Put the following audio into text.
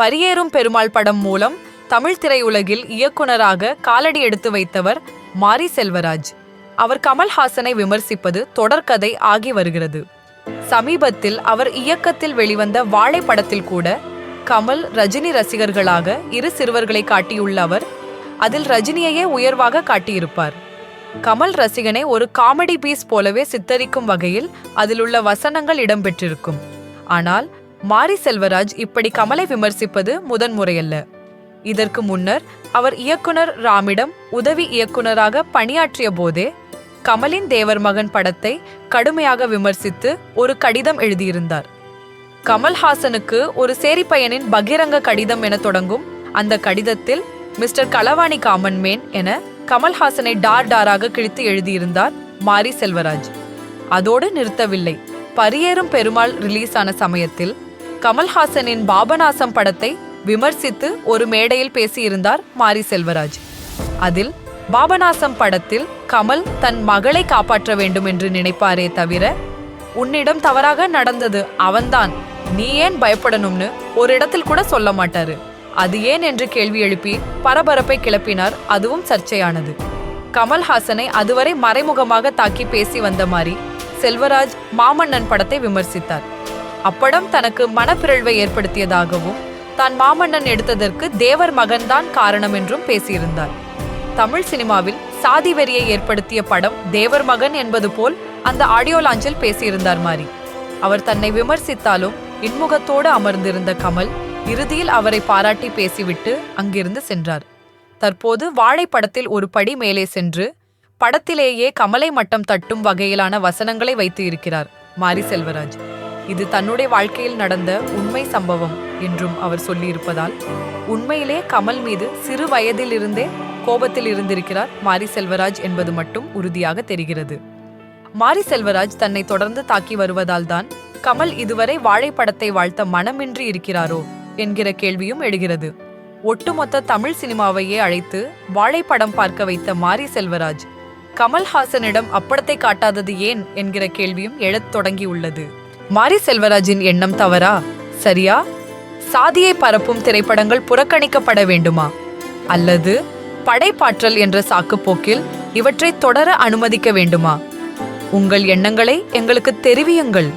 பரியேறும் பெருமாள் படம் மூலம் தமிழ் திரையுலகில் இயக்குனராக காலடி எடுத்து வைத்தவர் மாரி செல்வராஜ். அவர் கமல்ஹாசனை விமர்சிப்பது தொடர்கதை ஆகி வருகிறது. சமீபத்தில் அவர் இயக்கத்தில் வெளிவந்த வாழை படத்தில் கூட கமல் ரஜினி ரசிகர்களாக இரு சிறுவர்களை காட்டியுள்ள அவர் அதில் ரஜினியையே உயர்வாக காட்டியிருப்பார். கமல் ரசிகனை ஒரு காமெடி பீஸ் போலவே சித்தரிக்கும் வகையில் அதிலுள்ள வசனங்கள் இடம்பெற்றிருக்கும். ஆனால் மாரி செல்வராஜ் இப்படி கமலை விமர்சிப்பது முதன்முறையல்ல. இதற்கு முன்னர் அவர் இயக்குனர் ராமிடம் உதவி இயக்குனராக பணியாற்றிய போதே கமலின் தேவர் மகன் படத்தை கடுமையாக விமர்சித்து ஒரு கடிதம் எழுதியிருந்தார். கமல்ஹாசனுக்கு ஒரு சேரி பையனின் பகிரங்க கடிதம் என தொடங்கும் அந்த கடிதத்தில் மிஸ்டர் களவாணி காமன் மேன் என கமல்ஹாசனை டார் டாராக கிழித்து எழுதியிருந்தார் மாரி செல்வராஜ். அதோடு நிறுத்தவில்லை. பரியேறும் பெருமாள் ரிலீஸ் ஆன சமயத்தில் கமல்ஹாசனின் பாபநாசம் படத்தை விமர்சித்து ஒரு மேடையில் பேசியிருந்தார் மாரி செல்வராஜ். அதில் பாபநாசம் படத்தில் கமல் தன் மகளை காப்பாற்ற வேண்டும் என்று நினைப்பாரே தவிர உன்னிடம் தவறாக நடந்தது அவன்தான் நீ ஏன் பயப்படணும்னு ஒரு இடத்தில் கூட சொல்ல மாட்டாரு. அது ஏன்? என்று கேள்வி எழுப்பி பரபரப்பை கிளப்பினார். அதுவும் சர்ச்சையானது. கமல்ஹாசனை அதுவரை மறைமுகமாக தாக்கி பேசி வந்த மாதிரி செல்வராஜ் மாமன்னன் படத்தை விமர்சித்தார். அப்படம் தனக்கு மனப்பிறழ்வை ஏற்படுத்தியதாகவும் தான் மாமன்னன் எடுத்ததற்கு தேவர் மகன்தான் காரணம் என்றும் பேசியிருந்தார். தமிழ் சினிமாவில் சாதி வெறியை ஏற்படுத்திய படம் தேவர் மகன் என்பது போல் அந்த ஆடியோ லாஞ்சில் பேசியிருந்தார் மாரி. அவர் தன்னை விமர்சித்தாலும் இன்முகத்தோடு அமர்ந்திருந்த கமல் இறுதியில் அவரை பாராட்டி பேசிவிட்டு அங்கிருந்து சென்றார். தற்போது வாழை படத்தில் ஒரு படி மேலே சென்று படத்திலேயே கமலை மட்டம் தட்டும் வகையிலான வசனங்களை வைத்து இருக்கிறார் மாரி செல்வராஜ். இது தன்னுடைய வாழ்க்கையில் நடந்த உண்மை சம்பவம் என்றும் அவர் சொல்லியிருப்பதால் உண்மையிலே கமல் மீது சிறு வயதிலிருந்தே கோபத்தில் இருந்திருக்கிறார் மாரி செல்வராஜ் என்பது மட்டும் உறுதியாக தெரிகிறது. மாரி செல்வராஜ் தன்னை தொடர்ந்து தாக்கி வருவதால் தான் கமல் இதுவரை வாழைப்படத்தை வாழ்த்த மனமின்றி இருக்கிறாரோ என்கிற கேள்வியும் எழுகிறது. ஒட்டுமொத்த தமிழ் சினிமாவையே அழைத்து வாழைப்படம் பார்க்க வைத்த மாரி செல்வராஜ் கமல்ஹாசனிடம் அப்படத்தை காட்டாதது ஏன் என்கிற கேள்வியும் எழத் தொடங்கியுள்ளது. மாரி செல்வராஜின் எண்ணம் தவறா? சரியா? சாதியை பரப்பும் திரைப்படங்கள் புறக்கணிக்கப்பட வேண்டுமா? அல்லது படைப்பாற்றல் என்ற சாக்குப்போக்கில் இவற்றை தொடர அனுமதிக்க வேண்டுமா? உங்கள் எண்ணங்களை எங்களுக்கு தெரிவியுங்கள்.